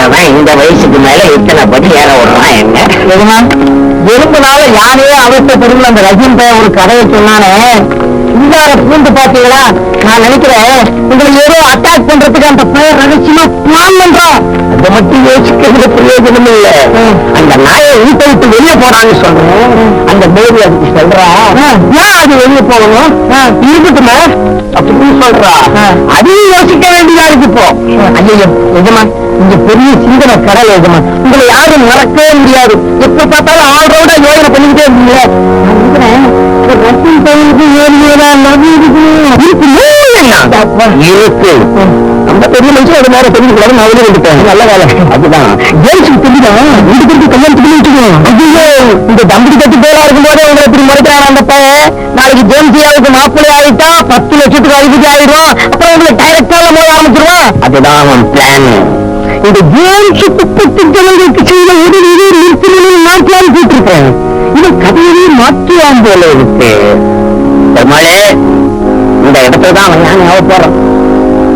கொண்டவன் இந்த வயசுக்கு மேல இத்தனை படி ஏற விடுறான் என்ன? எதுனா எறும்புனால யாரையே அவசரப்படுங்கள அந்த ரஜின் பையன் ஒரு கதையை சொன்னானே. இந்தார பூண்டு பாத்தீங்களா நான் நினைக்கிறேன் உங்களை ஏதோ அட்டாக் பண்றதுக்கு அந்த பையன் ரகசியமா பிளான் அதை மட்டும் யோசிக்கிறது பிரயோஜனம் இல்ல. அந்த நாயை வீட்டை விட்டு வெளியே போறான்னு சொல்றேன் அந்த பேபி அதுக்கு சொல்றா ஏன் அது வெளியே போகணும்? இருக்கட்டுமே அப்படின்னு சொல்றா. அதையும் யோசிக்க வேண்டியதா இருக்கு இப்போ. ஐயோ எஜமா இங்க பெரிய சிந்தனை கடல் எஜமா உங்களை யாரும் மறக்கவே முடியாது. எப்ப பார்த்தாலும் ஆல் ரவுண்டா யோசனை பண்ணிக்கிட்டே இருக்கீங்க நான் நினைக்கிறேன், ஏழு ஏழா நதி இருக்கு. நம்ம பெரிய மனுஷன் அது மாதிரி நான் வெளியே வந்துட்டேன் நல்ல வேலை. அதுதான். ஜெயிச்சு தெரியுதான் ரெண்டு கல்யாணத்துக்கு வச்சுக்கணும். ஐயோ இந்த தம்பி கட்டி பேரா இருக்கும்போது உங்களை இப்படி முறைக்கிறான் அந்த பையன். நாளைக்கு ஜெயந்தியாவுக்கு மாப்பிள்ளை ஆயிட்டா பத்து லட்சத்துக்கு அதிபதி ஆயிடும் அப்புறம் உங்களுக்கு டைரக்டா போய் ஆரம்பிச்சிருவான் அதுதான் அவன் பிளான் இந்த ஜேம்ஸ் முப்பத்தி ஜனங்களுக்கு செய்த உதவியை நிறுத்தினு நான் பிளான் போட்டிருக்கேன் இது கதையை மாற்றுவான் போல இருக்கு பெருமாளே இந்த இடத்துல தான் அவன் ஞானியாக போறான்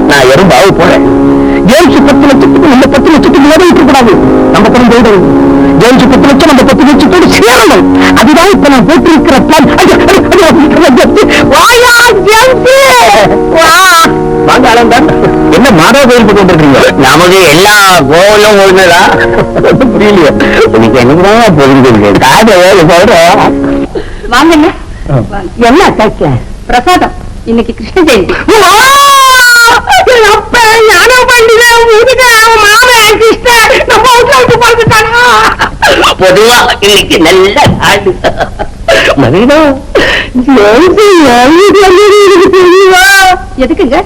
நான் எறும்பாவு போறேன் ஜேம்ஸ் பத்து லட்சத்துக்கு நம்ம பத்து லட்சத்துக்கு மேலே இருக்க நம்ம பணம் போயிடும் ஜேம்ஸ் பத்து லட்சம் நம்ம பத்து லட்சத்தோடு சேரணும் அதுதான் இப்ப நான் போட்டிருக்கிற பிளான் வாயா ஜேம்ஸ் மாதா கோயிலுக்கு கொண்டிருக்கீங்க நமக்கு எல்லா கோவிலும் ஒண்ணுதான் புரியலையே. இன்னைக்கு என்னதான் புரிஞ்சிருக்கு காதை வேலை சொல்றேன் வாங்கங்க என்ன கைக்க பிரசாதம். இன்னைக்கு கிருஷ்ண ஜெயந்தி. அப்ப ஞான பண்டிகை அவன் மாமன் கிருஷ்ணன் நம்ம வீட்டுல விட்டு பார்த்துட்டானா? பொதுவா இன்னைக்கு நல்ல நாடு தெரியுமா எதுக்குங்க?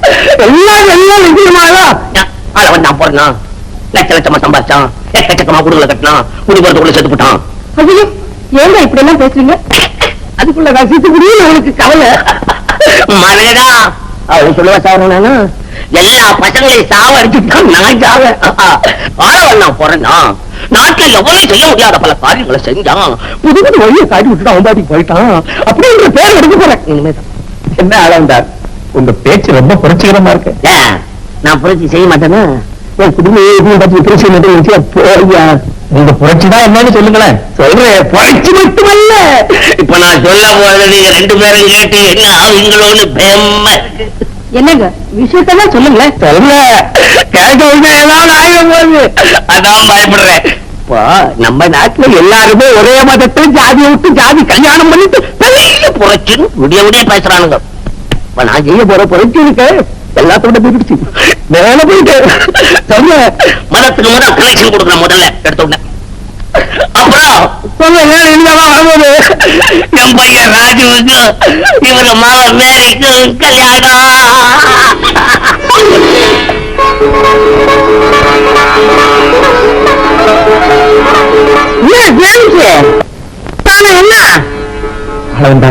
எல்லாம் எல்லாம் நிச்சயமாயா அளவன் நான் போறான் லட்ச லட்சமா சம்பாதிச்சான் எக்கச்சக்கமா குடுகளை கட்டினான். குடி போறதுக்குள்ள செத்து போட்டான். ஐயோ ஏங்க இப்படி எல்லாம் பேசுறீங்க? அதுக்குள்ள ரசித்து முடியும் அவனுக்கு கவலை. மதுரா அவன் சொல்லுவா சாவறானா எல்லா பசங்களையும் சாவ அடிச்சுட்டான் நான் சாவ ஆளவன் நான் பிறந்தான் நாட்டுல எவ்வளவு செய்ய முடியாத பல காரியங்களை செஞ்சான். புது புது வழியை காட்டி விட்டுட்டு அவன் பாட்டிக்கு போயிட்டான். அப்படின்ற பேர் எடுக்க போறேன். இனிமேதான். என்ன அளந்தார் உங்க பேச்சு ரொம்ப புரட்சிகரமா இருக்கு. நான் புரட்சி செய்ய மாட்டேனா? என் குடும்பம் பத்தி புரட்சி மட்டும் போயா உங்க புரட்சி தான் என்னன்னு சொல்லுங்களேன். சொல்றேன் புரட்சி மட்டுமல்ல. இப்ப நான் சொல்ல போறது நீங்க ரெண்டு பேரும் கேட்டு என்ன ஆவீங்களோன்னு பயமா இருக்கு. என்னங்க விஷயத்தான் சொல்லுங்களேன் சொல்ல கேட்க விட்டு ஏதாவது ஆயிரம் போகுது. அதான் பயப்படுறேன். இப்போ நம்ம நாட்டுல எல்லாருமே ஒரே மதத்தை ஜாதியை விட்டு ஜாதி கல்யாணம் பண்ணிட்டு பெரிய புரட்சின்னு விடிய விடிய பேசுறானுங்க. இப்ப நான் செய்ய போற புரட்சி இருக்கு. எல்லாத்தோட போயிடுச்சு மேல போயிட்டு. சொல்ல மதத்துக்கு முத கனெக்ஷன் கொடுக்குறேன் முதல்ல. எடுத்த உடனே. வரும்போது என் பையன் ராஜுவுக்கு இவங்க மாவ மேரிக்கு கல்யாணம். என்ன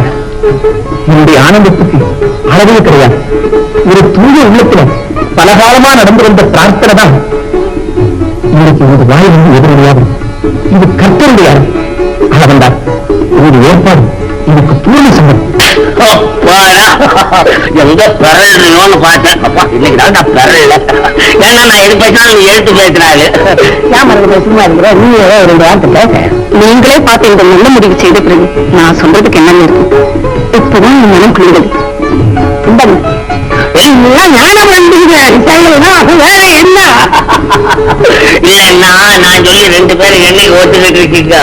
என்னுடைய ஆனந்தத்துக்கு அளவே கிடையாது. ஒரு தூய உள்ளத்தில் பலகாலமா நடந்து வந்த பிரார்த்தனை தான் இன்னைக்கு உங்க வாய் வந்து எதிரொலியாது இது கர்த்தருடைய அளவந்தா ஒரு ஏற்பாடு இதுக்கு பூர்ண அப்பாடா, எங்க பெறலோன்னு பார்த்தேன். அப்பா இன்னைக்கு தான் நான் பெறல ஏன்னா நான் எது பேசினாலும் எழுத்து பேசுறாரு ஏன் மறந்து சும்மா இருக்கிற? நீ ஏதோ ஒரு வார்த்தை பேச. நீங்களே பார்த்து இந்த நல்ல முடிவு செய்த பிறகு நான் சொல்றதுக்கு என்ன இருக்கு? இப்பதான் என் மனம் குளிர்ந்தது. எல்லாம் ஞானம் வந்தீங்க செய்யலாம் அது வேற என்ன இல்லைன்னா நான் சொல்லி ரெண்டு பேரும் என்னைக்கு ஒத்துக்கிட்டு இருக்கீங்க?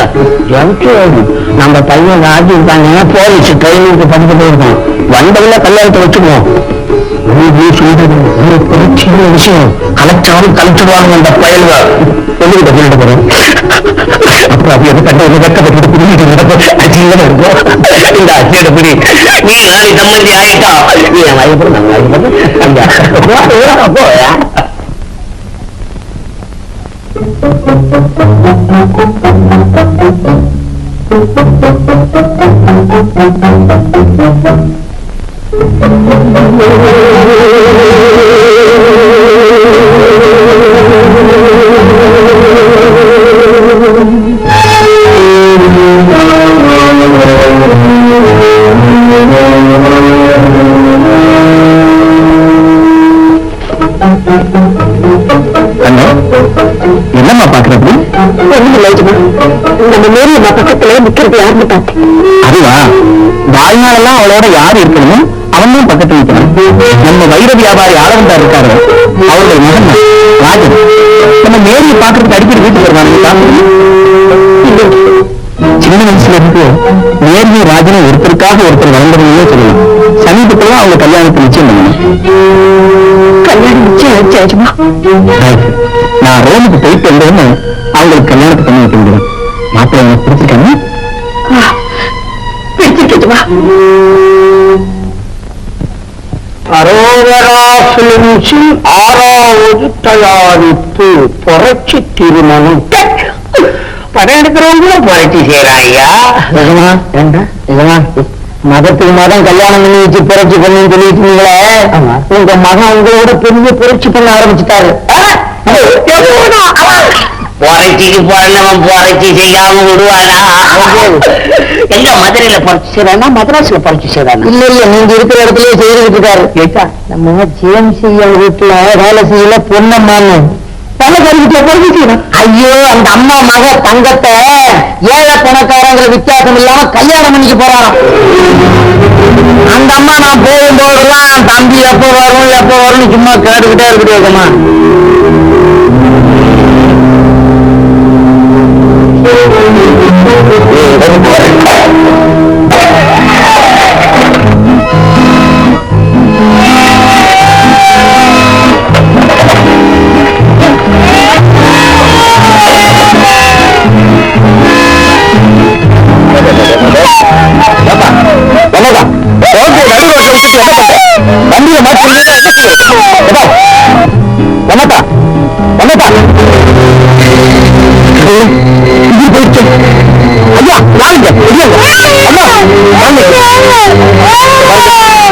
நம்ம பையன் ராஜி இருக்காங்க. போலீஸ் ட்ரைனிங்க்கு படிக்க போயிருக்கோம் வந்தவங்கள கல்யாணத்தை வச்சுக்குவோம். ஒரு விஷயம். கலெக்டரும் கலெக்டருவாங்க அந்த பயல்வா சொல்லிக்கிட்ட சொல்லிட்டு போறோம் அப்புறம் கண்ட வெக்கப்பட்டு புரிஞ்சுட்டு நடக்கும். இருக்கும். இந்த நீ நாளை சம்மந்தி ஆயிட்டா. நீ என் வயப்படும் நான் வயப்படும் போயா அண்ணா என்னம்மா பாக்குறது? நம்ம மேரி அம்மா பக்கத்துல நிக்கிறது யாருன்னு பார்த்தேன். அதுவா? வாழ்நாளெல்லாம் அவளோட யார் இருக்கணுமோ அவன் தான் பக்கத்துல நிற்கணும் நம்ம வைர வியாபாரி ஆளவந்தா இருக்காரு. அவர்கள் மகன் ராஜன். நம்ம மேரியை பாக்குறதுக்கு அடிக்கடி வீட்டுக்கு வருவாங்க சின்ன வயசுல இருந்து மேரியும் ராஜனும் ஒருத்தருக்காக ஒருத்தர் வளர்ந்தவங்களே சொல்லலாம். சமீபத்துல அவங்க கல்யாணத்தை நிச்சயம் பண்ணணும். கல்யாணம் நிச்சயம் ஆச்சு. நான் ரோமுக்கு போயிட்டு வந்தோன்னு அவங்களுக்கு கல்யாணத்தை பண்ணி வைக்க முடியும். மாப்பிள்ளை எனக்கு பிடிச்சிருக்காங்க பிடிச்சிருக்கு எஜமா அரோகரா பிலிம்ஸின் ஆறாவது தயாரிப்பு புரட்சி திருமணம். படம் எடுக்கிறவங்களும் புரட்சி நிஜமா? மதத்துக்கு மதம் கல்யாணம் பண்ணி வச்சு புரட்சி பண்ணி சொல்லிட்டீங்களே ஆமா. உங்க மகன் உங்களோட பெரிய புரட்சி பண்ண ஆரம்பிச்சுட்டாரு. புரட்சிக்கு பிறந்தவன் புரட்சி செய்யாம விடுவானா எங்க மதுரையில புரட்சி செய்யறானா மദ്രാஸ்ல புரட்சி செய்யறானா இல்ல இல்ல நீங்க இருக்கிற இடத்துலயே செய்துகிட்டு இருக்காரு நம்ம ஜேம்ஸ் வீட்டுல வேலை செய்யல பொண்ணம்மான்னு ஐயோ அந்த அம்மா மக தங்கத்தை ஏழை பணக்காரங்கிற வித்தியாசம் இல்லாம கல்யாணம் பண்ணிக்க போறாராம் அந்த அம்மா நான் போகும்போதெல்லாம் தம்பி எப்ப வரும் எப்ப வரும்னு சும்மா கேட்டுக்கிட்டே இருக்கட்டுமா என்னதான்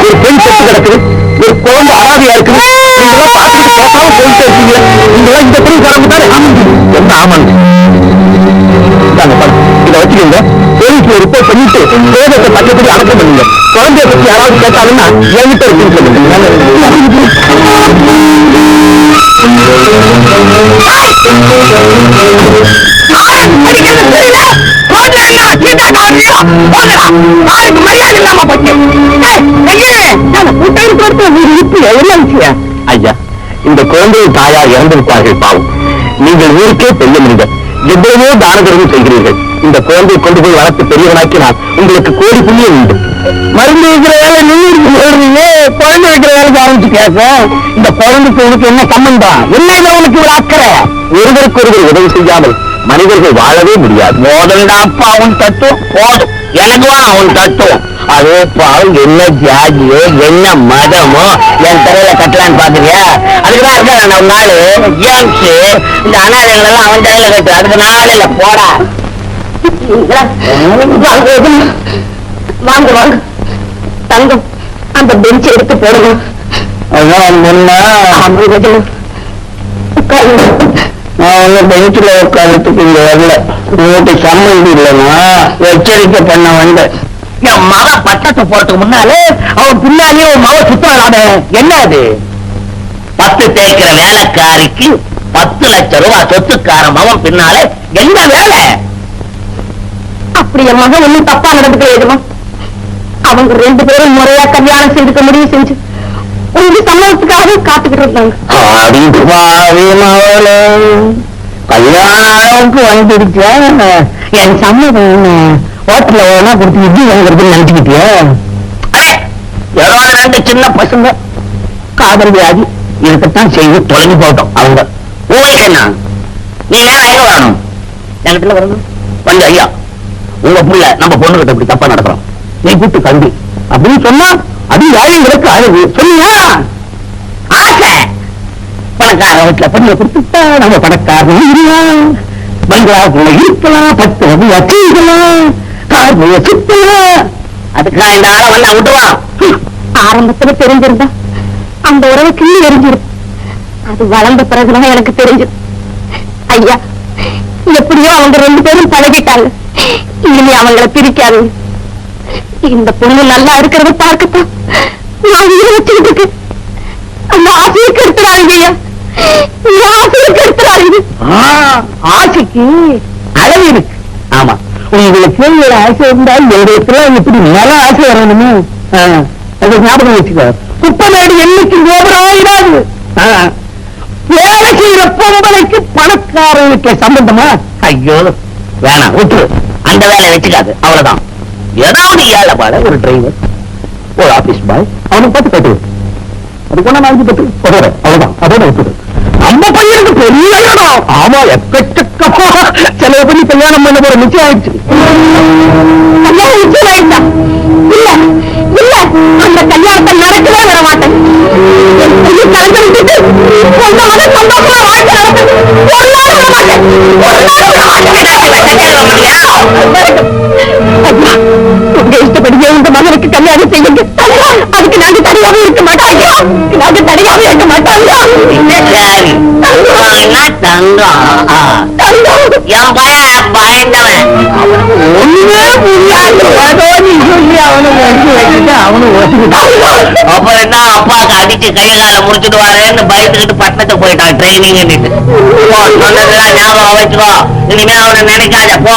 ஒரு பெண் செத்து கிடக்குது ஒரு குழந்தை அனாதையா இருக்குது நீங்களாம் இந்த பெண் காரங்க தானே என்ன ஆமாங்க இதை வச்சுக்கோங்க போலீஸ்ல ரிப்போர்ட் பண்ணிட்டு சேதத்தை பக்கத்துல அடக்கம் பண்ணுங்க குழந்தைய பத்தி யாராவது கேட்டாலுன்னா என்கிட்ட இருக்குன்னு சொல்லுங்க ஐயா இந்த குழந்தை தாயார் இறந்திருப்பார்கள் பாவம். நீங்கள் ஊருக்கே பெரிய மனிதர். எவ்வளவோ தான செய்கிறீர்கள் இந்த குழந்தை கொண்டு போய் வளர்த்து பெரியவனாக்கினால் உங்களுக்கு கோடி புண்ணியம் உண்டு. மருந்து வைக்கிற வேலை நீங்க சொல்றீங்க குழந்தை வைக்கிற வேலை ஆரம்பிச்சு கேட்க இந்த குழந்தைக்கு உனக்கு என்ன சம்பந்தம்? என்ன உனக்கு இவ்வளவு அக்கறை? ஒருவருக்கு ஒருவர் உதவி செய்யாமல் மனிதர்கள் வாழவே முடியாது. போதண்டாப்பா அவன் தத்துவம் போதும். எனக்கு வா அவன் தத்துவம். அதே பாவம் என்ன ஜாதியோ என்ன மதமோ என் தலையில கட்டலான்னு பாக்குறியா அதுக்குதான் இருக்காரு நம்ம நாளு. ஜேம்ஸ் இந்த அனாதைகள் எல்லாம் அவன் தலையில கட்டு அதுக்கு நாள் இல்ல போடா. வாங்க வாங்க. தங்கம் அந்த பெஞ்ச் எடுத்து போடுங்க அதான் முன்ன. உட்காருங்க. நான் ஒன்னும் பெஞ்சில் உட்காந்துட்டு இங்க வரல. உங்ககிட்ட சம்மந்தி இல்லைன்னா எச்சரிக்கை பண்ண வந்தேன். என் மக பட்டத்தை போறதுக்கு முன்னாலே அவன் பின்னாலே ஒரு மக சுத்தலாமே என்ன அது? பத்து தேய்க்கிற வேலைக்காரிக்கு பத்து லட்சம் ரூபாய் சொத்துக்கார மகன் பின்னாலே என்ன வேலை? அப்படி என் மகன் ஒண்ணும் தப்பா நடந்துக்கல எதுமா அவங்க ரெண்டு பேரும் முறையா கல்யாணம் செய்துக்க முடிவு செஞ்சு உங்க சம்மதத்துக்காக காத்துக்கிட்டு இருந்தாங்க. கல்யாணம்க்கு வந்துடுச்சா என் சம்மதம் ஹோட்டல்ல வேணா கொடுத்து இட்லி வாங்குறதுன்னு நினைச்சுக்கிட்டியா? அடே, ஏதோ ரெண்டு சின்ன பசங்க காதல் வியாதி இருக்கத்தான் செய்து தொலைஞ்சு போட்டோம் அவங்க. உங்களுக்கு என்ன? நீ ஏன் ஐயா வரணும்? என்கிட்ட வரணும்? வந்து ஐயா உங்க புள்ள நம்ம பொண்ணுகிட்ட இப்படி தப்பா நடக்கிறோம். நீ கூட்டு கல்வி அப்படின்னு சொன்னா அது ஏழைங்களுக்கு அழகு. சொல்லியா பணக்கார வீட்டுல பொண்ணை கொடுத்துட்டா நம்ம பணக்காரனும் இருக்கலாம் பங்களாக்குள்ள இருக்கலாம் பத்து ரூபாய் வச்சிருக்கலாம் கார் போய் சுத்தலாம். அதுக்காக இந்த ஆளை வந்து விட்டுவான் ஆரம்பத்துல தெரிஞ்சிருந்தா அந்த உறவு கிள்ளி எரிஞ்சிடும் அது வளர்ந்த பிறகுதான் எனக்கு தெரிஞ்சது ஐயா எப்படியோ அவங்க ரெண்டு பேரும் பழகிட்டாங்க. இனிமே அவங்கள பிரிக்காது இந்த பொண்ணு நல்லா இருக்கிறத பார்க்கத்தான். நான் உயிரை வச்சுக்கிட்டு அந்த ஆசையை கெடுத்துறாங்க ஐயா. ஆ, ஆசைக்கு அளவு இருக்கு. ஆமா. உங்களுக்கு ஒரு ஆசை இருந்தால் எங்களுக்கெல்லாம் இப்படி மேல ஆசை வரணுமே. அதை ஞாபகம் வச்சுக்கோ. குப்பை நாடு என்னைக்கு ஓவராயிடாது வேலை செய்யற பொம்பளைக்கு பணக்காரனுக்கு சம்பந்தமா? ஐயோ வேணாம் விட்டுரு. அந்த வேலையை வச்சுக்காது. அவ்வளவுதான். ஏதாவது ஏழை பாட ஒரு டிரைவர் ஒரு ஆபீஸ் பாய் அவனுக்கு பார்த்து கட்டு அது கொண்டா நாளைக்கு பத்து உதவுற அவ்வளவுதான். அதோட விட்டுடு பையனுக்கு பெரிய இடம். ஆமா எக்கச்சக்கமா. செலவு பண்ணி கல்யாணம் பண்ண போற நிச்சயம் ஆயிடுச்சு. கல்யாணம் நிச்சயம் ஆயிடுச்சா? இல்ல இல்ல அந்த கல்யாணத்தை நடக்கவே விட மாட்டேன். இஷ்டப்படியே உங்க மகனுக்கு கல்யாணம் செய்யுங்க. அதுக்கு நாங்க தனியாவே இருக்க மாட்டோம். ஐயா நாங்க தனியாவே இருக்க மாட்டோம் ஐயா. சரி தங்கம்னா தங்கம் ஆ. தங்கம். என் பையன் பயந்தவன் ஒண்ணுமே புரியாது. நீ சொல்லி அவனை ஒட்டி வச்சுட்டு அவனு ஒட்டிக்கிட்டான் அப்புறம் என்ன அப்பாவுக்கு அடிச்சு கை கால முடிச்சுடுவாரேன்னு பயந்துக்கிட்டு பட்டணத்துக்கு போயிட்டான் ட்ரைனிங் சொன்னதுலாம் ஞாபகம் வச்சுக்கோ. இனிமே அவனை நினைக்காத போ.